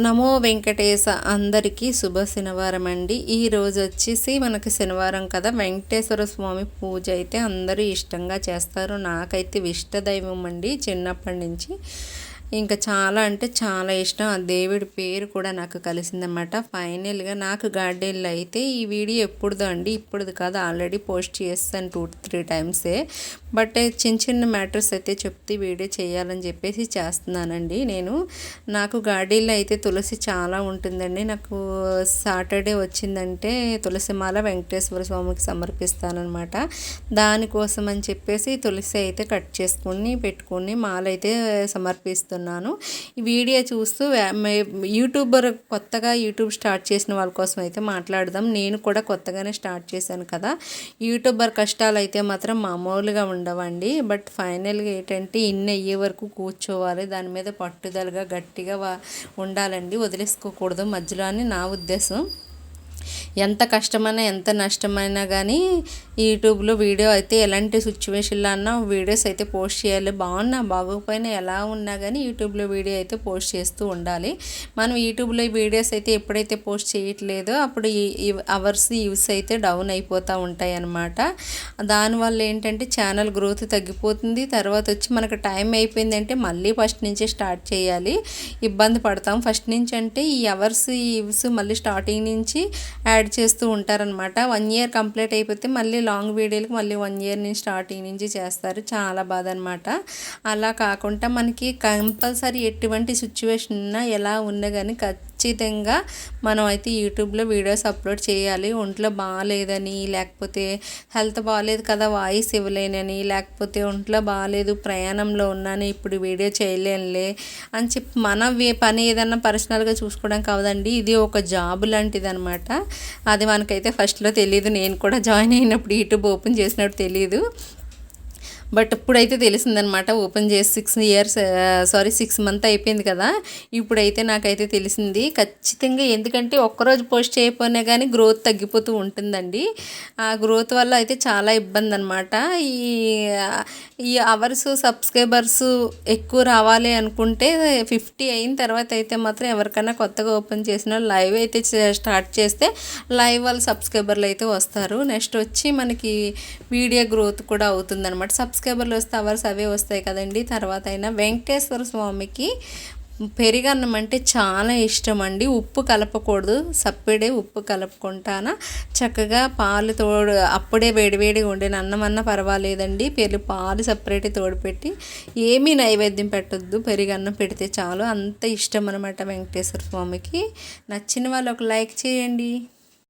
నమో వెంకటేశ అందరికీ శుభ శనివారం అండి. ఈరోజు వచ్చేసి మనకి శనివారం కదా. వెంకటేశ్వర స్వామి పూజ అయితే అందరూ ఇష్టంగా చేస్తారు. నాకైతే ఇష్టదైవం అండి చిన్నప్పటి నుంచి. ఇంకా చాలా అంటే చాలా ఇష్టం. ఆ దేవుడి పేరు కూడా నాకు కలిసిందనమాట ఫైనల్గా నాకు గార్డెన్లో అయితే ఈ వీడియో ఎప్పుడుదో అండి ఇప్పుడుది కాదు ఆల్రెడీ పోస్ట్ చేస్తాను టూ త్రీ టైమ్సే. బట్ చిన్న చిన్న మ్యాటర్స్ అయితే చెప్తే వీడియో చేయాలని చెప్పేసి చేస్తున్నానండి నేను. నాకు గార్డెన్లో అయితే తులసి చాలా ఉంటుందండి. నాకు సాటర్డే వచ్చిందంటే తులసి మాల వెంకటేశ్వర స్వామికి సమర్పిస్తానమాట దానికోసం అని చెప్పేసి తులసి అయితే కట్ చేసుకుని పెట్టుకుని మాల అయితే సమర్పిస్తున్నాను. చేస్తున్నాను. ఈ వీడియో చూస్తూ యూట్యూబర్ కొత్తగా యూట్యూబ్ స్టార్ట్ చేసిన వాళ్ళ కోసం అయితే మాట్లాడదాం. నేను కూడా కొత్తగానే స్టార్ట్ చేశాను కదా. యూట్యూబర్ కష్టాలు అయితే మాత్రం మామూలుగా ఉండవండి. బట్ ఫైనల్గా ఏంటంటే ఇన్ని అయ్యే వరకు కూర్చోవాలి. దాని మీద పట్టుదలగా గట్టిగా ఉండాలండి. వదిలేసుకోకూడదు. మధ్యలో అని నా ఉద్దేశం. ఎంత కష్టమైనా ఎంత నష్టమైనా కానీ యూట్యూబ్లో వీడియో అయితే ఎలాంటి సిచ్యువేషన్లో అన్నా వీడియోస్ అయితే పోస్ట్ చేయాలి. బాగున్నా బాగోకపోయినా ఎలా ఉన్నా కానీ యూట్యూబ్లో వీడియో అయితే పోస్ట్ చేస్తూ ఉండాలి. మనం యూట్యూబ్లో వీడియోస్ అయితే ఎప్పుడైతే పోస్ట్ చేయట్లేదో అప్పుడు ఈ అవర్స్ యూస్ అయితే డౌన్ అయిపోతూ ఉంటాయి అన్నమాట. దానివల్ల ఏంటంటే ఛానల్ గ్రోత్ తగ్గిపోతుంది. తర్వాత వచ్చి మనకు టైం అయిపోయిందంటే మళ్ళీ ఫస్ట్ నుంచే స్టార్ట్ చేయాలి. ఇబ్బంది పడతాం. ఫస్ట్ నుంచి అంటే ఈ అవర్స్ యూస్ మళ్ళీ స్టార్టింగ్ నుంచి యాడ్ చేస్తూ ఉంటారనమాట వన్ ఇయర్ కంప్లీట్ అయిపోతే మళ్ళీ లాంగ్ వీడియోలకు మళ్ళీ వన్ ఇయర్ నుంచి స్టార్టింగ్ నుంచి చేస్తారు. చాలా బాధ అనమాట అలా కాకుండా మనకి కంపల్సరీ ఎటువంటి సిచ్యువేషన్ ఉన్నా ఎలా ఉన్నా కానీ ఖచ్చితంగా మనం అయితే యూట్యూబ్లో వీడియోస్ అప్లోడ్ చేయాలి. ఒంట్లో బాగాలేదని లేకపోతే హెల్త్ బాగాలేదు కదా వాయిస్ ఇవ్వలేనని లేకపోతే ఒంట్లో బాగాలేదు ప్రయాణంలో ఉన్నాను ఇప్పుడు వీడియో చేయలేనులే అని చెప్పి మన పని ఏదన్నా పర్సనల్గా చూసుకోవడం కావదండి ఇది ఒక జాబ్ లాంటిది అనమాట అది మనకైతే ఫస్ట్లో తెలియదు నేను కూడా జాయిన్ అయినప్పుడు యూట్యూబ్ ఓపెన్ చేసినప్పుడు తెలియదు బట్ ఇప్పుడైతే తెలిసిందనమాట ఓపెన్ చేసి six years sorry six month అయిపోయింది కదా. ఇప్పుడైతే నాకైతే తెలిసింది ఖచ్చితంగా ఎందుకంటే ఒక్కరోజు పోస్ట్ చేయకపోయినా కానీ గ్రోత్ తగ్గిపోతూ ఉంటుందండి. ఆ గ్రోత్ వల్ల అయితే చాలా ఇబ్బంది అనమాట ఈ ఈ అవర్స్ సబ్స్క్రైబర్స్ ఎక్కువ రావాలి అనుకుంటే ఫిఫ్టీ అయిన తర్వాత అయితే మాత్రం ఎవరికైనా కొత్తగా ఓపెన్ చేసిన లైవ్ అయితే స్టార్ట్ చేస్తే లైవ్ వాళ్ళ సబ్స్క్రైబర్లు అయితే వస్తారు. నెక్స్ట్ వచ్చి మనకి వీడియో గ్రోత్ కూడా అవుతుందన్నమాట సబ్స్క్రైబ్ సబ్స్క్రైబర్లు వస్తే అవర్స్ అవే వస్తాయి కదండి. తర్వాత అయినా వెంకటేశ్వర స్వామికి పెరిగన్నం అంటే చాలా ఇష్టం అండి ఉప్పు కలపకూడదు. సప్పిడే ఉప్పు కలుపుకుంటానా. చక్కగా పాలు తోడు అప్పుడే వేడివేడిగా ఉండే అన్నం అన్న పర్వాలేదండి. పెరుగు పాలు సపరేట్ తోడుపెట్టి ఏమీ నైవేద్యం పెట్టద్దు. పెరిగన్నం పెడితే చాలు. అంత ఇష్టం అనమాట వెంకటేశ్వర స్వామికి. నచ్చిన వాళ్ళు ఒక లైక్ చేయండి.